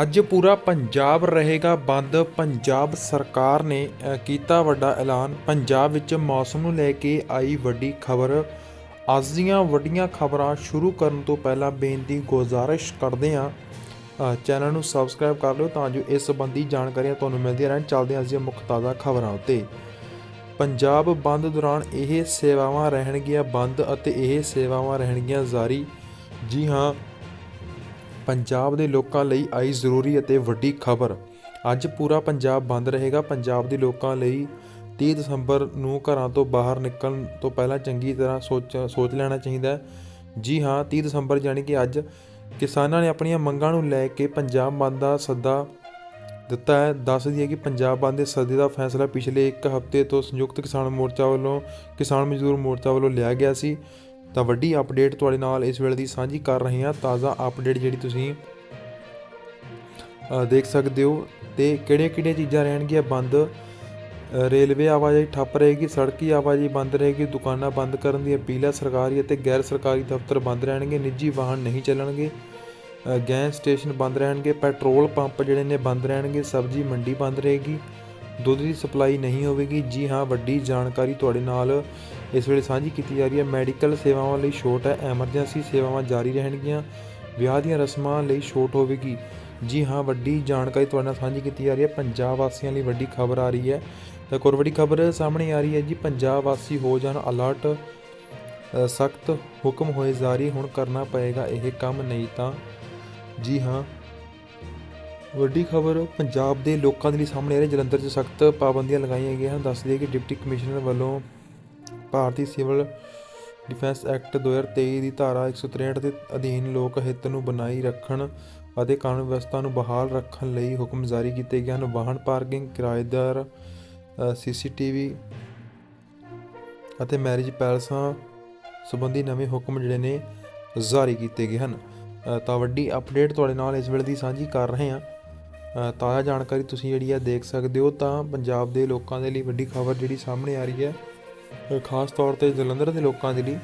ਅੱਜ ਪੂਰਾ ਪੰਜਾਬ ਰਹੇਗਾ ਬੰਦ। ਪੰਜਾਬ ਸਰਕਾਰ ਨੇ ਕੀਤਾ ਵੱਡਾ ਐਲਾਨ। ਪੰਜਾਬ ਵਿੱਚ ਮੌਸਮ ਨੂੰ ਲੈ ਕੇ ਆਈ ਵੱਡੀ ਖਬਰ। ਅੱਜ ਦੀਆਂ ਵੱਡੀਆਂ ਖਬਰਾਂ ਸ਼ੁਰੂ ਕਰਨ ਤੋਂ ਪਹਿਲਾਂ ਬੇਨਤੀ, ਗੁਜ਼ਾਰਿਸ਼ ਕਰਦੇ ਹਾਂ। ਚੈਨਲ ਨੂੰ ਸਬਸਕ੍ਰਾਈਬ ਕਰ ਲਿਓ ਤਾਂ ਜੋ ਇਸ ਸੰਬੰਧੀ ਜਾਣਕਾਰੀਆਂ ਤੁਹਾਨੂੰ ਮਿਲਦੀਆਂ ਰਹਿਣ। ਚੱਲਦੇ ਹਾਂ ਅੱਜ ਦੀਆਂ ਮੁੱਖ ਤਾਜ਼ਾ ਖਬਰਾਂ ਉੱਤੇ। ਪੰਜਾਬ ਬੰਦ ਦੌਰਾਨ ਇਹ ਸੇਵਾਵਾਂ ਰਹਿਣਗੀਆਂ ਬੰਦ ਅਤੇ ਇਹ ਸੇਵਾਵਾਂ ਰਹਿਣਗੀਆਂ ਜਾਰੀ। ਜੀ ਹਾਂ ਪੰਜਾਬ ਦੇ ਲੋਕਾਂ ਲਈ ਆਈ ਜ਼ਰੂਰੀ ਅਤੇ ਵੱਡੀ ਖਬਰ। ਅੱਜ ਪੂਰਾ ਪੰਜਾਬ ਬੰਦ ਰਹੇਗਾ। ਪੰਜਾਬ ਦੇ ਲੋਕਾਂ ਲਈ 30 ਦਸੰਬਰ ਨੂੰ ਘਰਾਂ ਤੋਂ ਬਾਹਰ ਨਿਕਲਣ ਤੋਂ ਪਹਿਲਾਂ ਚੰਗੀ ਤਰ੍ਹਾਂ ਸੋਚ ਸੋਚ ਲੈਣਾ ਚਾਹੀਦਾ ਹੈ। ਜੀ ਹਾਂ 30 ਦਸੰਬਰ ਯਾਨੀ ਕਿ ਅੱਜ ਕਿਸਾਨਾਂ ਨੇ ਆਪਣੀਆਂ ਮੰਗਾਂ ਨੂੰ ਲੈ ਕੇ ਪੰਜਾਬ ਬੰਦ ਦਾ ਸੱਦਾ ਦਿੱਤਾ ਹੈ। ਦੱਸ ਦਈਏ ਕਿ ਪੰਜਾਬ ਬੰਦ ਦੇ ਸੱਦੇ ਦਾ ਫੈਸਲਾ ਪਿਛਲੇ ਇੱਕ ਹਫ਼ਤੇ ਤੋਂ ਸੰਯੁਕਤ ਕਿਸਾਨ ਮੋਰਚਾ ਵੱਲੋਂ, ਕਿਸਾਨ ਮਜ਼ਦੂਰ ਮੋਰਚਾ ਵੱਲੋਂ ਲਿਆ ਗਿਆ ਸੀ। ਤਾਂ ਵੱਡੀ ਅਪਡੇਟ ਤੁਹਾਡੇ ਨਾਲ ਇਸ ਵੇਲੇ ਦੀ ਸਾਂਝੀ ਕਰ ਰਹੇ ਹਾਂ। ਤਾਜ਼ਾ ਅਪਡੇਟ ਜਿਹੜੀ ਤੁਸੀਂ ਦੇਖ ਸਕਦੇ ਹੋ ਤੇ ਕਿਹੜੀਆਂ ਕਿਹੜੀਆਂ ਚੀਜ਼ਾਂ ਰਹਿਣਗੀਆਂ ਬੰਦ। ਰੇਲਵੇ ਆਵਾਜਾਈ ਠੱਪ ਰਹੇਗੀ, ਸੜਕੀ ਆਵਾਜਾਈ ਬੰਦ ਰਹੇਗੀ, ਦੁਕਾਨਾਂ ਬੰਦ ਕਰਨ ਦੀ ਅਪੀਲ ਹੈ ਸਰਕਾਰੀ ਅਤੇ ਗੈਰ ਸਰਕਾਰੀ ਦਫ਼ਤਰ ਬੰਦ ਰਹਿਣਗੇ, ਨਿੱਜੀ ਵਾਹਨ ਨਹੀਂ ਚੱਲਣਗੇ। ਗੈਸ ਸਟੇਸ਼ਨ ਬੰਦ ਰਹਿਣਗੇ, ਪੈਟਰੋਲ ਪੰਪ ਜਿਹੜੇ ਨੇ ਬੰਦ ਰਹਿਣਗੇ, ਸਬਜ਼ੀ ਮੰਡੀ ਬੰਦ ਰਹੇਗੀ। ਦੁੱਧ ਦੀ ਸਪਲਾਈ ਨਹੀਂ ਹੋਵੇਗੀ। ਜੀ ਹਾਂ, ਵੱਡੀ ਜਾਣਕਾਰੀ ਤੁਹਾਡੇ ਨਾਲ ਇਸ ਵੇਲੇ ਸਾਂਝੀ ਕੀਤੀ ਜਾ ਰਹੀ ਹੈ। ਮੈਡੀਕਲ ਸੇਵਾਵਾਂ ਲਈ ਛੋਟ ਹੈ, ਐਮਰਜੈਂਸੀ ਸੇਵਾਵਾਂ ਜਾਰੀ ਰਹਿਣਗੀਆਂ। ਵਿਆਹ ਦੀਆਂ ਰਸਮਾਂ ਲਈ ਛੋਟ ਹੋਵੇਗੀ। ਜੀ ਹਾਂ, ਵੱਡੀ ਜਾਣਕਾਰੀ ਤੁਹਾਡੇ ਨਾਲ ਸਾਂਝੀ ਕੀਤੀ ਜਾ ਰਹੀ ਹੈ। ਪੰਜਾਬ ਵਾਸੀਆਂ ਲਈ ਵੱਡੀ ਖਬਰ ਆ ਰਹੀ ਹੈ। ਤਾਂ ਇੱਕ ਹੋਰ ਵੱਡੀ ਖਬਰ ਸਾਹਮਣੇ ਆ ਰਹੀ ਹੈ ਜੀ। ਪੰਜਾਬ ਵਾਸੀ ਹੋ ਜਾਣ ਅਲਰਟ। ਸਖਤ ਹੁਕਮ ਹੋਏ ਜਾਰੀ, ਹੁਣ ਕਰਨਾ ਪਏਗਾ ਇਹ ਕੰਮ ਨਹੀਂ ਤਾਂ। ਜੀ ਹਾਂ ਵੱਡੀ ਖਬਰ, ਪੰਜਾਬ ਦੇ ਲੋਕਾਂ ਦੇ ਲਈ ਸਾਹਮਣੇ ਆ ਰਹੀ ਜਲੰਧਰ 'ਚ ਸਖਤ ਪਾਬੰਦੀਆਂ ਲਗਾਈਆਂ ਗਈਆਂ ਹਨ। ਦੱਸ ਦਈਏ ਕਿ ਡਿਪਟੀ ਕਮਿਸ਼ਨਰ ਵੱਲੋਂ ਭਾਰਤੀ ਸਿਵਲ ਡਿਫੈਂਸ ਐਕਟ 2023 ਦੀ ਧਾਰਾ 163 ਦੇ ਅਧੀਨ ਲੋਕ ਹਿੱਤ ਨੂੰ ਬਣਾਈ ਰੱਖਣ ਅਤੇ ਕਾਨੂੰਨ ਵਿਵਸਥਾ ਨੂੰ ਬਹਾਲ ਰੱਖਣ ਲਈ ਹੁਕਮ ਜਾਰੀ ਕੀਤੇ ਗਏ ਹਨ। ਵਾਹਨ ਪਾਰਕਿੰਗ, ਕਿਰਾਏਦਾਰ ਸੀਸੀਟੀਵੀ ਅਤੇ ਮੈਰਿਜ ਪੈਲਸਾਂ ਸੰਬੰਧੀ ਨਵੇਂ ਹੁਕਮ ਜਿਹੜੇ ਨੇ ਜਾਰੀ ਕੀਤੇ ਗਏ ਹਨ। ਤਾਂ ਵੱਡੀ ਅਪਡੇਟ ਤੁਹਾਡੇ ਨਾਲ ਇਸ ਵੇਲੇ ਦੀ ਸਾਂਝੀ ਕਰ ਰਹੇ ਹਾਂ। ਤਾਜ਼ਾ ਜਾਣਕਾਰੀ ਤੁਸੀਂ ਜਿਹੜੀ ਆ ਦੇਖ ਸਕਦੇ ਹੋ, ਤਾਂ ਪੰਜਾਬ ਦੇ ਲੋਕਾਂ ਦੇ ਲਈ ਵੱਡੀ ਖਬਰ ਜਿਹੜੀ ਸਾਹਮਣੇ ਆ ਰਹੀ ਹੈ ਖਾਸ ਤੌਰ ਤੇ ਜਲੰਧਰ ਦੇ ਲੋਕਾਂ ਦੇ ਲਈ,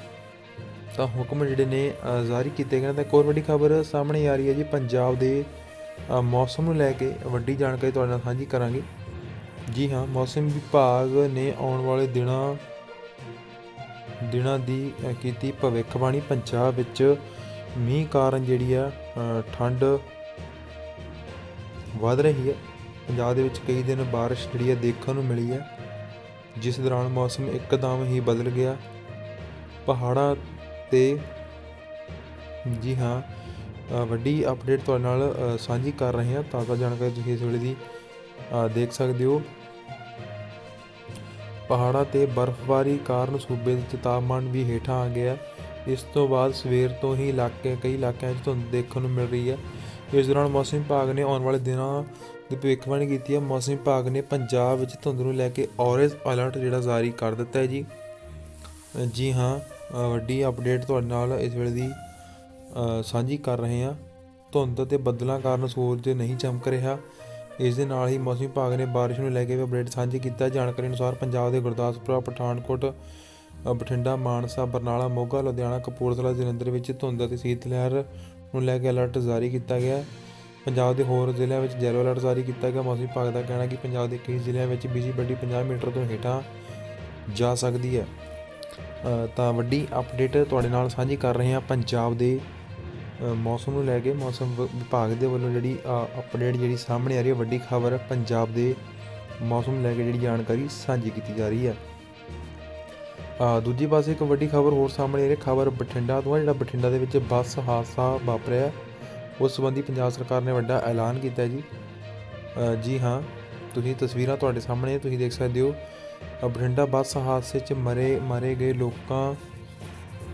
ਤਾਂ ਹੁਕਮ ਜਿਹੜੇ ਨੇ ਜਾਰੀ ਕੀਤੇ ਗਏ ਨੇ, ਤਾਂ ਇੱਕ ਹੋਰ ਵੱਡੀ ਖਬਰ ਸਾਹਮਣੇ ਆ ਰਹੀ ਹੈ ਜੀ, ਪੰਜਾਬ ਦੇ ਮੌਸਮ ਨੂੰ ਲੈ ਕੇ ਵੱਡੀ ਜਾਣਕਾਰੀ ਤੁਹਾਡੇ ਨਾਲ ਸਾਂਝੀ ਕਰਾਂਗੇ। ਜੀ ਹਾਂ, ਮੌਸਮ ਵਿਭਾਗ ਨੇ ਆਉਣ ਵਾਲੇ ਦਿਨਾਂ ਦਿਨਾਂ ਦੀ ਕੀਤੀ ਭਵਿੱਖਬਾਣੀ, ਪੰਜਾਬ ਵਿੱਚ ਮੀਂਹ ਕਾਰਨ ਜਿਹੜੀ ਆ ਠੰਡ ਵਧ ਰਹੀ ਹੈ। ਪੰਜਾਬ ਦੇ ਵਿੱਚ ਕਈ ਦਿਨ ਬਾਰਿਸ਼ ਜਿਹੜੀ ਹੈ ਦੇਖਣ ਨੂੰ ਮਿਲੀ ਹੈ, ਜਿਸ ਦੌਰਾਨ ਮੌਸਮ ਇੱਕਦਮ ਹੀ ਬਦਲ ਗਿਆ। ਪਹਾੜਾਂ ਤੇ ਜੀ ਹਾਂ ਵੱਡੀ ਅਪਡੇਟ ਤੁਹਾਡੇ ਨਾਲ ਸਾਂਝੀ ਕਰ ਰਹੇ ਹਾਂ। ਤਾਜ਼ਾ ਜਾਣਕਾਰੀ ਤੁਸੀਂ ਇਸ ਵੇਲੇ ਦੀ ਦੇਖ ਸਕਦੇ ਹੋ। ਪਹਾੜਾਂ ਤੇ ਬਰਫ਼ਬਾਰੀ ਕਾਰਨ ਸੂਬੇ ਵਿੱਚ ਤਾਪਮਾਨ ਵੀ ਹੇਠਾਂ ਆ ਗਿਆ। ਇਸ ਤੋਂ ਬਾਅਦ ਸਵੇਰ ਤੋਂ ਹੀ ਇਲਾਕੇ, ਕਈ ਇਲਾਕਿਆਂ 'ਚ ਧੁੰਦ ਦੇਖਣ ਨੂੰ ਮਿਲ ਰਹੀ ਹੈ। ਇਸ ਦੌਰਾਨ ਮੌਸਮ ਵਿਭਾਗ ਨੇ ਆਉਣ ਵਾਲੇ ਦਿਨਾਂ ਦੀ ਭਵਿੱਖਬਾਣੀ ਕੀਤੀ ਹੈ। ਮੌਸਮ ਵਿਭਾਗ ਨੇ ਪੰਜਾਬ ਵਿੱਚ ਧੁੰਦ ਨੂੰ ਲੈ ਕੇ ਔਰੇਂਜ ਅਲਰਟ ਜਿਹੜਾ ਜਾਰੀ ਕਰ ਦਿੱਤਾ ਹੈ ਜੀ। ਜੀ ਹਾਂ ਵੱਡੀ ਅਪਡੇਟ ਤੁਹਾਡੇ ਨਾਲ ਇਸ ਵੇਲੇ ਦੀ ਸਾਂਝੀ ਕਰ ਰਹੇ ਹਾਂ। ਧੁੰਦ ਅਤੇ ਬੱਦਲਾਂ ਕਾਰਨ ਸੂਰਜ ਨਹੀਂ ਚਮਕ ਰਿਹਾ। ਇਸ ਦੇ ਨਾਲ ਹੀ ਮੌਸਮ ਵਿਭਾਗ ਨੇ ਬਾਰਿਸ਼ ਨੂੰ ਲੈ ਕੇ ਵੀ ਅਪਡੇਟ ਸਾਂਝੀ ਕੀਤਾ। ਜਾਣਕਾਰੀ ਅਨੁਸਾਰ ਪੰਜਾਬ ਦੇ ਗੁਰਦਾਸਪੁਰ, ਪਠਾਨਕੋਟ ਬਠਿੰਡਾ, ਮਾਨਸਾ, ਬਰਨਾਲਾ, ਮੋਗਾ, ਲੁਧਿਆਣਾ, ਕਪੂਰਥਲਾ, ਜਲੰਧਰ ਵਿੱਚ ਧੁੰਦ ਅਤੇ ਸੀਤ ਲਹਿਰ ਨੂੰ ਲੈ ਕੇ ਅਲਰਟ ਜਾਰੀ ਕੀਤਾ ਗਿਆ ਪੰਜਾਬ ਦੇ ਹੋਰ ਜ਼ਿਲ੍ਹਿਆਂ ਵਿੱਚ ਯੈਲੋ ਅਲਰਟ ਜਾਰੀ ਕੀਤਾ ਗਿਆ। ਮੌਸਮ ਵਿਭਾਗ ਦਾ ਕਹਿਣਾ ਕਿ ਪੰਜਾਬ ਦੇ ਕਈ ਜ਼ਿਲ੍ਹਿਆਂ ਵਿੱਚ ਬਿਜਲੀ ਵੱਡੀ 50 ਮੀਟਰ ਤੋਂ ਹੇਠਾਂ ਜਾ ਸਕਦੀ ਹੈ। ਤਾਂ ਵੱਡੀ ਅਪਡੇਟ ਤੁਹਾਡੇ ਨਾਲ ਸਾਂਝੀ ਕਰ ਰਹੇ ਹਾਂ ਪੰਜਾਬ ਦੇ ਮੌਸਮ ਨੂੰ ਲੈ ਕੇ। ਮੌਸਮ ਵਿਭਾਗ ਦੇ ਵੱਲੋਂ ਜਿਹੜੀ ਅਪਡੇਟ ਜਿਹੜੀ ਸਾਹਮਣੇ ਆ ਰਹੀ ਹੈ, ਵੱਡੀ ਖਬਰ ਪੰਜਾਬ ਦੇ ਮੌਸਮ ਨੂੰ ਲੈ ਕੇ ਜਿਹੜੀ ਜਾਣਕਾਰੀ ਸਾਂਝੀ ਕੀਤੀ ਜਾ ਰਹੀ ਹੈ। ਦੂਜੀ ਪਾਸੇ ਇੱਕ ਵੱਡੀ ਖਬਰ ਹੋਰ ਸਾਹਮਣੇ ਆ ਰਹੀ ਖਬਰ ਬਠਿੰਡਾ ਤੋਂ ਹੈ ਜਿਹੜਾ ਬਠਿੰਡਾ ਦੇ ਵਿੱਚ ਬੱਸ ਹਾਦਸਾ ਵਾਪਰਿਆ, ਉਸ ਸੰਬੰਧੀ ਪੰਜਾਬ ਸਰਕਾਰ ਨੇ ਵੱਡਾ ਐਲਾਨ ਕੀਤਾ ਜੀ। ਜੀ ਹਾਂ, ਤੁਸੀਂ ਤਸਵੀਰਾਂ ਤੁਹਾਡੇ ਸਾਹਮਣੇ ਤੁਸੀਂ ਦੇਖ ਸਕਦੇ ਹੋ। ਬਠਿੰਡਾ ਬੱਸ ਹਾਦਸੇ 'ਚ ਮਰੇ, ਮਾਰੇ ਗਏ ਲੋਕਾਂ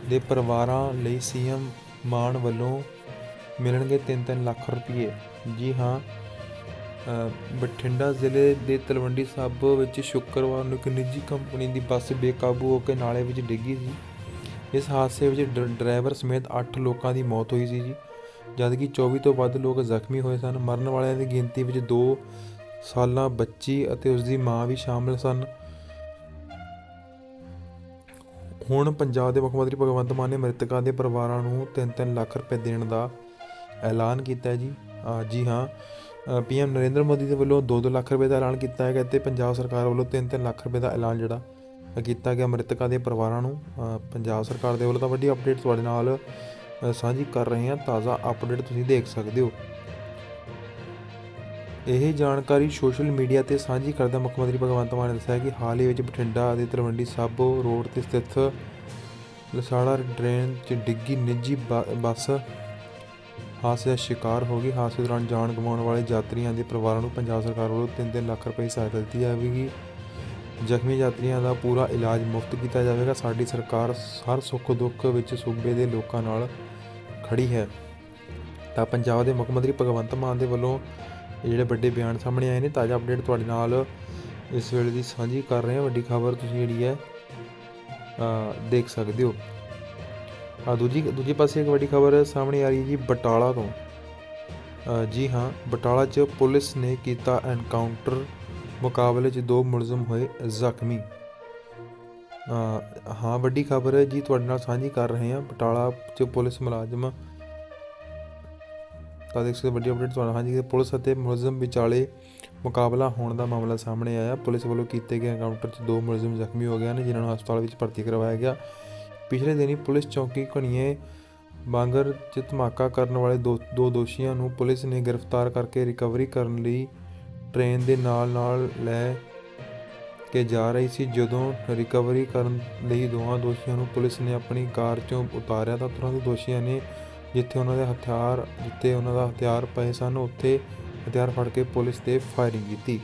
ਦੇ ਪਰਿਵਾਰਾਂ ਲਈ ਸੀਐਮ ਮਾਨ ਵੱਲੋਂ ਮਿਲਣਗੇ 3-3 ਲੱਖ ਰੁਪਏ। ਜੀ ਹਾਂ ਬਠਿੰਡਾ ਜ਼ਿਲ੍ਹੇ ਦੇ ਤਲਵੰਡੀ ਸਾਬੋ ਵਿੱਚ ਸ਼ੁੱਕਰਵਾਰ ਨੂੰ ਇੱਕ ਨਿੱਜੀ ਕੰਪਨੀ ਦੀ ਬੱਸ ਬੇਕਾਬੂ ਹੋ ਕੇ ਨਾਲੇ ਵਿੱਚ ਡਿੱਗੀ ਸੀ। ਇਸ ਹਾਦਸੇ ਵਿੱਚ ਡ- ਡਰਾਈਵਰ ਸਮੇਤ 8 ਲੋਕਾਂ ਦੀ ਮੌਤ ਹੋਈ ਸੀ ਜੀ। ਜਦਕਿ 24 ਤੋਂ ਵੱਧ ਲੋਕ ਜ਼ਖਮੀ ਹੋਏ ਸਨ, ਮਰਨ ਵਾਲਿਆਂ ਦੀ ਗਿਣਤੀ ਵਿੱਚ 2 ਸਾਲਾਂ ਬੱਚੀ ਅਤੇ ਉਸ ਦੀ ਮਾਂ ਵੀ ਸ਼ਾਮਲ ਸਨ। ਹੁਣ ਪੰਜਾਬ ਦੇ ਮੁੱਖ ਮੰਤਰੀ ਭਗਵੰਤ ਮਾਨ ਨੇ ਮ੍ਰਿਤਕਾਂ ਦੇ ਪਰਿਵਾਰਾਂ ਨੂੰ 3-3 ਲੱਖ ਰੁਪਏ ਦੇਣ ਦਾ ਐਲਾਨ ਕੀਤਾ ਹੈ ਜੀ ਜੀ ਹਾਂ ਪੀਐਮ ਨਰਿੰਦਰ ਮੋਦੀ ਦੇ ਵੱਲੋਂ 2-2 ਲੱਖ ਰੁਪਏ ਦਾ ਐਲਾਨ ਕੀਤਾ ਹੈਗਾ ਤੇ ਪੰਜਾਬ ਸਰਕਾਰ ਵੱਲੋਂ 3-3 ਲੱਖ ਰੁਪਏ ਦਾ ਐਲਾਨ ਜਿਹੜਾ ਕੀਤਾ ਗਿਆ ਮ੍ਰਿਤਕਾਂ ਦੇ ਪਰਿਵਾਰਾਂ ਨੂੰ। ਪੰਜਾਬ ਸਰਕਾਰ ਦੇ ਵੱਲੋਂ ਤਾਂ ਵੱਡੀ ਅਪਡੇਟ ਤੁਹਾਡੇ ਨਾਲ ਸਾਂਝੀ ਕਰ ਰਹੇ ਹਾਂ। ਤਾਜ਼ਾ ਅਪਡੇਟ ਤੁਸੀਂ ਦੇਖ ਸਕਦੇ ਹੋ। ਇਹ ਜਾਣਕਾਰੀ ਸੋਸ਼ਲ ਮੀਡੀਆ ਤੇ ਸਾਂਝੀ ਕਰਦਾ ਮੁੱਖ ਮੰਤਰੀ ਭਗਵੰਤ ਮਾਨ ਨੇ ਦੱਸਿਆ ਕਿ ਹਾਲ ਹੀ ਵਿੱਚ ਬਠਿੰਡਾ ਅਤੇ ਤਲਵੰਡੀ ਸਾਬੋ ਰੋਡ ਤੇ ਸਥਿਤ ਲਸਾੜਾ ਡਰੇਨ 'ਚ ਡਿੱਗੀ ਨਿੱਜੀ ਬ- ਬੱਸ ਹਾਦਸੇ ਦਾ ਸ਼ਿਕਾਰ ਹੋ ਗਈ। ਹਾਦਸੇ ਦੌਰਾਨ ਜਾਨ ਗਵਾਉਣ ਵਾਲੇ ਯਾਤਰੀਆਂ ਦੇ ਪਰਿਵਾਰਾਂ ਨੂੰ ਪੰਜਾਬ ਸਰਕਾਰ ਵੱਲੋਂ 3-3 ਲੱਖ ਰੁਪਏ ਸਹਾਇਤਾ ਦਿੱਤੀ ਜਾਵੇਗੀ। ਜ਼ਖਮੀ ਯਾਤਰੀਆਂ ਦਾ ਪੂਰਾ ਇਲਾਜ ਮੁਫਤ ਕੀਤਾ ਜਾਵੇਗਾ। ਸਾਡੀ ਸਰਕਾਰ ਹਰ ਸੁੱਖ ਦੁੱਖ ਵਿੱਚ ਸੂਬੇ ਦੇ ਲੋਕਾਂ ਨਾਲ ਖੜੀ ਹੈ। ਤਾਂ ਪੰਜਾਬ ਦੇ ਮੁੱਖ ਮੰਤਰੀ ਭਗਵੰਤ ਮਾਨ ਦੇ ਵੱਲੋਂ ਜਿਹੜੇ ਵੱਡੇ ਬਿਆਨ ਸਾਹਮਣੇ ਆਏ ਨੇ, ਤਾਜ਼ਾ ਅਪਡੇਟ ਤੁਹਾਡੇ ਨਾਲ ਇਸ ਵੇਲੇ ਦੀ ਸਾਂਝੀ ਕਰ ਰਹੇ ਹਾਂ। ਵੱਡੀ ਖਬਰ ਤੁਸੀਂ ਜਿਹੜੀ ਹੈ ਦੇਖ ਸਕਦੇ ਹੋ। ਆ ਦੂਜੀ, ਦੂਜੇ ਪਾਸੇ ਇੱਕ ਵੱਡੀ ਖਬਰ ਸਾਹਮਣੇ ਆ ਰਹੀ ਹੈ ਜੀ ਬਟਾਲਾ ਤੋਂ। ਜੀ ਹਾਂ, ਬਟਾਲਾ 'ਚ ਪੁਲਿਸ ਨੇ ਕੀਤਾ ਐਨਕਾਊਂਟਰ ਮੁਕਾਬਲੇ 'ਚ ਦੋ ਮੁਲਜ਼ਮ ਹੋਏ ਜ਼ਖਮੀ। ਹਾਂ, ਵੱਡੀ ਖਬਰ ਹੈ ਜੀ ਤੁਹਾਡੇ ਨਾਲ ਸਾਂਝੀ ਕਰ ਰਹੇ ਹਾਂ, ਬਟਾਲਾ 'ਚ ਪੁਲਿਸ ਮੁਲਾਜ਼ਮ ਤਾਂ ਦੇਖ ਸਕਦੇ ਵੱਡੀ ਅਪਡੇਟ ਤੁਹਾਨੂੰ ਹਾਂਜੀ ਪੁਲਿਸ ਅਤੇ ਮੁਲਜ਼ਮ ਵਿਚਾਲੇ ਮੁਕਾਬਲਾ ਹੋਣ ਦਾ ਮਾਮਲਾ ਸਾਹਮਣੇ ਆਇਆ। ਪੁਲਿਸ ਵੱਲੋਂ ਕੀਤੇ ਗਏ ਐਨਕਾਊਂਟਰ 'ਚ ਦੋ ਮੁਲਜ਼ਮ ਜ਼ਖਮੀ ਹੋ ਗਏ ਨੇ ਜਿਨ੍ਹਾਂ ਨੂੰ ਹਸਪਤਾਲ ਵਿੱਚ ਭਰਤੀ ਕਰਵਾਇਆ ਗਿਆ। ਪਿਛਲੇ ਦਿਨੀ ਪੁਲਿਸ ਚੌਕੀ ਘਣੀਏ ਬਾਂਗਰ 'ਚ ਧਮਾਕਾ ਕਰਨ ਵਾਲੇ ਦੋ ਦੋ ਦੋਸ਼ੀਆਂ ਨੂੰ ਪੁਲਿਸ ਨੇ ਗ੍ਰਿਫਤਾਰ ਕਰਕੇ ਰਿਕਵਰੀ ਕਰਨ ਲਈ ਟ੍ਰੇਨ ਦੇ ਨਾਲ-ਨਾਲ ਲੈ ਕੇ ਜਾ ਰਹੀ ਸੀ। ਜਦੋਂ ਰਿਕਵਰੀ ਕਰਨ ਲਈ ਦੋਹਾਂ ਦੋਸ਼ੀਆਂ ਨੂੰ ਪੁਲਿਸ ਨੇ ਆਪਣੀ ਕਾਰ 'ਚੋਂ ਉਤਾਰਿਆ ਤਾਂ ਤੁਰੰਤ ਦੋਸ਼ੀਆਂ ਨੇ ਜਿੱਥੇ ਉਹਨਾਂ ਦੇ ਹਥਿਆਰ, ਜਿੱਥੇ ਉਹਨਾਂ ਦਾ ਹਥਿਆਰ ਪਏ ਸਨ, ਉੱਥੇ ਹਥਿਆਰ ਫੜ ਕੇ ਪੁਲਿਸ ਤੇ ਫਾਇਰਿੰਗ ਕੀਤੀ।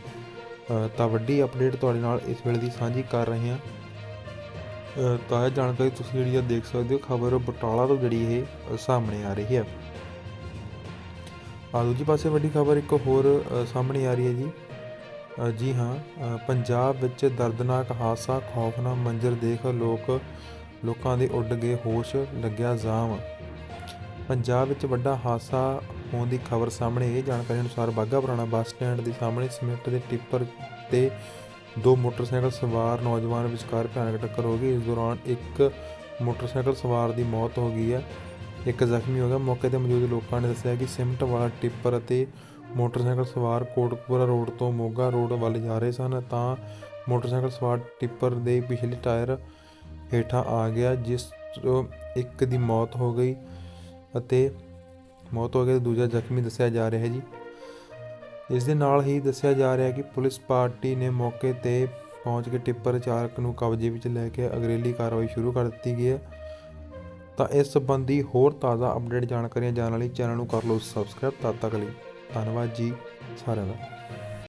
ਤਾਂ ਵੱਡੀ ਅਪਡੇਟ ਤੁਹਾਡੇ ਨਾਲ ਇਸ ਵੇਲੇ ਦੀ ਸਾਂਝੀ ਕਰ ਰਹੇ ਹਾਂ। ਅ, ਤਾਜ਼ਾ ਜਾਣਕਾਰੀ ਤੁਸੀਂ ਜਿਹੜੀ ਆ ਦੇਖ ਸਕਦੇ ਹੋ ਖਬਰ ਬਟਾਲਾ ਤੋਂ ਜਿਹੜੀ ਇਹ ਸਾਹਮਣੇ ਆ ਰਹੀ ਹੈ। ਆ ਦੂਜੀ ਪਾਸੇ ਵੱਡੀ ਖਬਰ ਇੱਕ ਹੋਰ ਸਾਹਮਣੇ ਆ ਰਹੀ ਹੈ ਜੀ। ਜੀ ਹਾਂ ਪੰਜਾਬ ਵਿੱਚ ਦਰਦਨਾਕ ਹਾਦਸਾ ਖੌਫਨਾਕ ਮੰਜ਼ਰ ਦੇਖ ਲੋਕ ਲੋਕਾਂ ਦੇ ਉੱਡ ਗਏ ਹੋਸ਼ ਲੱਗਿਆ ਜਾਮ। ਪੰਜਾਬ ਵਿੱਚ ਵੱਡਾ ਹਾਦਸਾ ਹੋਣ ਦੀ ਖਬਰ ਸਾਹਮਣੇ ਇਹ ਜਾਣਕਾਰੀ ਅਨੁਸਾਰ ਬਾਘਾ ਪੁਰਾਣਾ ਬੱਸ ਸਟੈਂਡ ਦੇ ਸਾਹਮਣੇ ਸੀਮੈਂਟ ਦੇ ਟਿੱਪਰ ਤੇ ਦੋ ਮੋਟਰਸਾਈਕਲ ਸਵਾਰ ਨੌਜਵਾਨ ਵਿਚਕਾਰ ਭਿਆਨਕ ਟੱਕਰ ਹੋ ਗਈ। ਇਸ ਦੌਰਾਨ ਇੱਕ ਮੋਟਰਸਾਈਕਲ ਸਵਾਰ ਦੀ ਮੌਤ ਹੋ ਗਈ ਹੈ। ਇੱਕ ਜ਼ਖਮੀ ਹੋ ਗਿਆ। ਮੌਕੇ ਤੇ ਮੌਜੂਦ ਲੋਕਾਂ ਨੇ ਦੱਸਿਆ ਕਿ ਸਿਮਟ ਵਾਲਾ ਟਿੱਪਰ ਅਤੇ ਮੋਟਰਸਾਈਕਲ ਸਵਾਰ ਕੋਟਕਪੂਰਾ ਰੋਡ ਤੋਂ ਮੋਗਾ ਰੋਡ ਵੱਲ ਜਾ ਰਹੇ ਸਨ। ਤਾਂ ਮੋਟਰਸਾਈਕਲ ਸਵਾਰ ਟਿੱਪਰ ਦੇ ਪਿਛਲੇ ਟਾਇਰ ਹੇਠਾਂ ਆ ਗਿਆ, ਜਿਸ ਤੋਂ ਇੱਕ ਦੀ ਮੌਤ ਹੋ ਗਈ ਅਤੇ ਮੌਤ ਹੋ ਗਈ। ਤੇ ਦੂਜਾ ਜ਼ਖਮੀ ਦੱਸਿਆ ਜਾ ਰਿਹਾ ਹੈ ਜੀ। ਇਸ ਦੇ ਨਾਲ ਹੀ ਦੱਸਿਆ ਜਾ ਰਿਹਾ ਕਿ ਪੁਲਿਸ ਪਾਰਟੀ ਨੇ ਮੌਕੇ ਤੇ ਪਹੁੰਚ ਕੇ ਟਿੱਪਰ ਚਾਲਕ ਨੂੰ ਕਬਜ਼ੇ ਵਿੱਚ ਲੈ ਕੇ ਅਗਰੇਲੀ ਕਾਰਵਾਈ ਸ਼ੁਰੂ ਕਰ ਦਿੱਤੀ ਗਈ ਹੈ। ਤਾਂ ਇਸ ਸੰਬੰਧੀ ਹੋਰ ਤਾਜ਼ਾ ਅਪਡੇਟ ਜਾਣਕਾਰੀਆਂ ਜਾਣਨ ਲਈ ਚੈਨਲ ਨੂੰ ਕਰ ਲਓ ਸਬਸਕ੍ਰਾਈਬ। ਤਦ ਤੱਕ ਲਈ ਧੰਨਵਾਦ ਜੀ ਸਾਰਿਆਂ ਦਾ।